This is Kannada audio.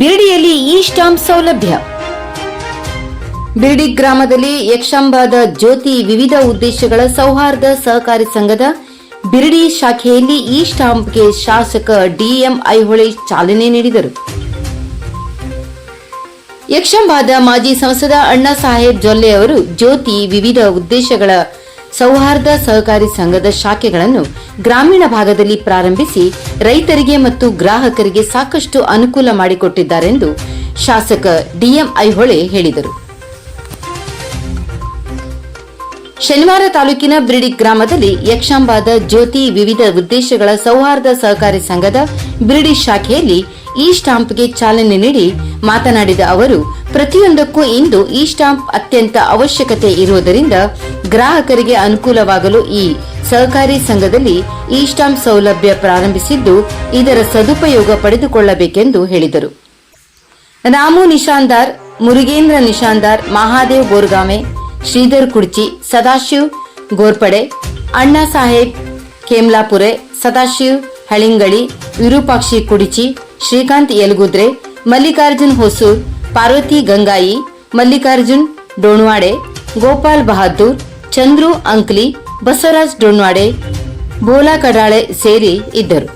ಬಿರಡಿಯಲ್ಲಿ ಇ ಸ್ಟಾಂಪ್ ಸೌಲಭ್ಯ. ಬಿರಡಿ ಗ್ರಾಮದಲ್ಲಿ ಯಕ್ಷಾಂಬಾದ ಜ್ಯೋತಿ ವಿವಿಧ ಉದ್ದೇಶಗಳ ಸೌಹಾರ್ದ ಸಹಕಾರಿ ಸಂಘದ ಬಿರಡಿ ಶಾಖೆಯಲ್ಲಿ ಇ ಸ್ಟಾಂಪ್ಗೆ ಶಾಸಕ ಡಿಎಂ ಐಹೊಳೆ ಚಾಲನೆ ನೀಡಿದರು. ಯಕ್ಷಂಬಾದ ಮಾಜಿ ಸಂಸದ ಅಣ್ಣಾ ಸಾಹೇಬ್ ಜೊಲ್ಲೆ ಅವರು ಜ್ಯೋತಿ ವಿವಿಧ ಉದ್ದೇಶಗಳ ಸೌಹಾರ್ದ ಸಹಕಾರಿ ಸಂಘದ ಶಾಖೆಗಳನ್ನು ಗ್ರಾಮೀಣ ಭಾಗದಲ್ಲಿ ಪ್ರಾರಂಭಿಸಿ ರೈತರಿಗೆ ಮತ್ತು ಗ್ರಾಹಕರಿಗೆ ಸಾಕಷ್ಟು ಅನುಕೂಲ ಮಾಡಿಕೊಟ್ಟಿದ್ದಾರೆಂದು ಶಾಸಕ ಡಿಎಂ ಐಹೊಳೆ ಹೇಳಿದರು. ಶನಿವಾರ ತಾಲೂಕಿನ ಬ್ರಿಡಿಕ್ ಗ್ರಾಮದಲ್ಲಿ ಯಕ್ಷಾಂಬಾದ ಜ್ಯೋತಿ ವಿವಿಧ ಉದ್ದೇಶಗಳ ಸೌಹಾರ್ದ ಸಹಕಾರಿ ಸಂಘದ ಬ್ರಿಡಿ ಶಾಖೆಯಲ್ಲಿ ಇ ಸ್ಟಾಂಪ್ಗೆ ಚಾಲನೆ ನೀಡಿ ಮಾತನಾಡಿದ ಅವರು, ಪ್ರತಿಯೊಂದಕ್ಕೂ ಇಂದು ಇ ಸ್ಟಾಂಪ್ ಅತ್ಯಂತ ಅವಶ್ಯಕತೆ ಇರುವುದರಿಂದ ಗ್ರಾಹಕರಿಗೆ ಅನುಕೂಲವಾಗಲು ಈ ಸಹಕಾರಿ ಸಂಘದಲ್ಲಿ ಇ ಸ್ಟಾಂಪ್ ಸೌಲಭ್ಯ ಪ್ರಾರಂಭಿಸಿದ್ದು, ಇದರ ಸದುಪಯೋಗ ಪಡೆದುಕೊಳ್ಳಬೇಕೆಂದು ಹೇಳಿದರು. ರಾಮು ನಿಶಾಂದಾರ್, ಮುರುಗೇಂದ್ರ ನಿಶಾಂದಾರ್, ಮಹಾದೇವ್ ಬೋರ್ಗಾಮೆ, ಶ್ರೀಧರ್ ಕುಡ್ಚಿ, ಸದಾಶಿವ್ ಗೋರ್ಪಡೆ, ಅಣ್ಣಾ ಸಾಹೇಬ್, ಕೇಮ್ಲಾಪುರೆ, ಸದಾಶಿವ್, ಹಳಿಂಗಳಿ, ವಿರೂಪಾಕ್ಷಿ ಕುಡಿಚಿ ಶ್ರೀಕಾಂತ್ ಯಲಗುದ್ರೆ ಮಲ್ಲಿಕಾರ್ಜುನ್ ಹೊಸೂರ್ ಪಾರ್ವತಿ ಗಂಗಾಯಿ ಮಲ್ಲಿಕಾರ್ಜುನ್ ಡೋಣ್ವಾಡೆ ಗೋಪಾಲ್ ಬಹಾದೂರ್ ಚಂದ್ರು ಅಂಕ್ಲಿ ಬಸವರಾಜ್ ಡೋಣ್ವಾಡೆ ಬೋಲಾ ಕಡಾಳೆ ಸೇರಿ ಇದ್ದರು